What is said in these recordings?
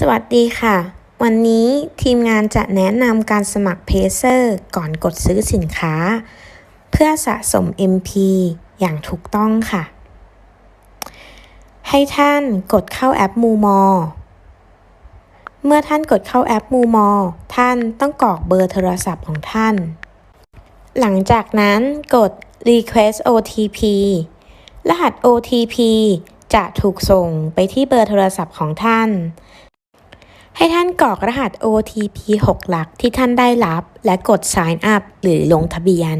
สวัสดีค่ะ วันนี้ทีมงานจะแนะนำการสมัครเพเซอร์ก่อนกดซื้อสินค้า เพื่อสะสม MP อย่างถูกต้องค่ะ ให้ท่านกดเข้าแอปมูมอเมื่อท่านกดเข้าแอปมูมอท่านต้องกรอกเบอร์โทรศัพท์ของท่าน หลังจากนั้นกด request OTP รหัส OTP จะถูกส่งไปที่เบอร์โทรศัพท์ของท่าน ให้ท่านกรอกรหัส OTP 6 หลักที่ท่านได้รับ และกด sign up หรือลงทะเบียน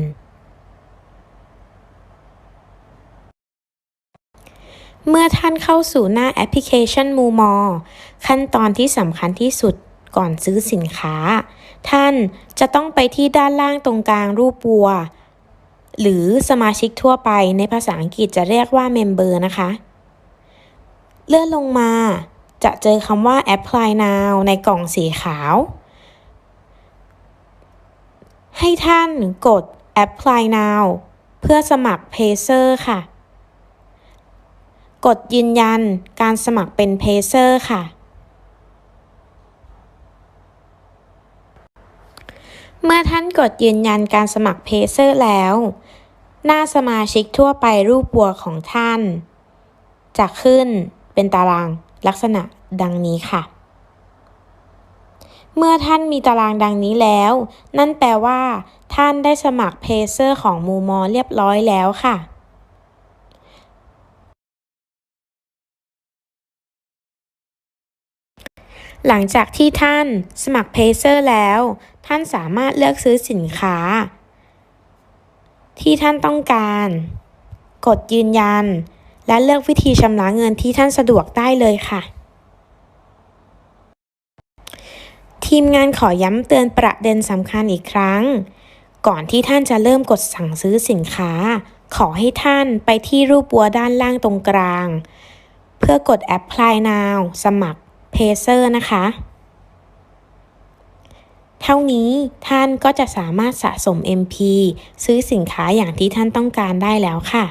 เมื่อท่านเข้าสู่หน้าแอปพลิเคชันมูมอขั้นตอนที่สำคัญที่สุดก่อนซื้อสินค้า ท่านจะต้องไปที่ด้านล่างตรงกลางรูปวัว หรือสมาชิกทั่วไปในภาษาอังกฤษจะเรียกว่าเมมเบอร์นะคะ เลื่อนลงมา จะเจอคำว่า apply now ในกล่องสีขาว ให้ท่านกด apply now เพื่อสมัคร Pacer ค่ะ กดยืนยันการสมัครเป็น Pacer ค่ะ เมื่อท่านกดยืนยันการสมัคร Pacer แล้ว หน้าสมาชิกทั่วไปรูปวัวของท่าน จะขึ้นเป็นตาราง ลักษณะดังนี้ค่ะ เมื่อท่านมีตารางดังนี้แล้ว นั่นแปลว่าท่านได้สมัครเพเซอร์ของมูมอเรียบร้อยแล้วค่ะหลังจากที่ท่านสมัครเพเซอร์แล้ว ท่านสามารถเลือกซื้อสินค้า ที่ท่านต้องการ กดยืนยัน และเลือกวิธีชำระเงินที่ท่านสะดวกได้เลยค่ะ ทีมงานขอย้ำเตือนประเด็นสำคัญอีกครั้ง ก่อนที่ท่านจะเริ่มกดสั่งซื้อสินค้า ขอให้ท่านไปที่รูปบัวด้านล่างตรงกลาง เพื่อกด Apply Now สมัคร Pacer นะคะเท่านี้ท่านก็จะสามารถสะสม MP ซื้อสินค้าอย่างที่ท่านต้องการได้แล้วค่ะ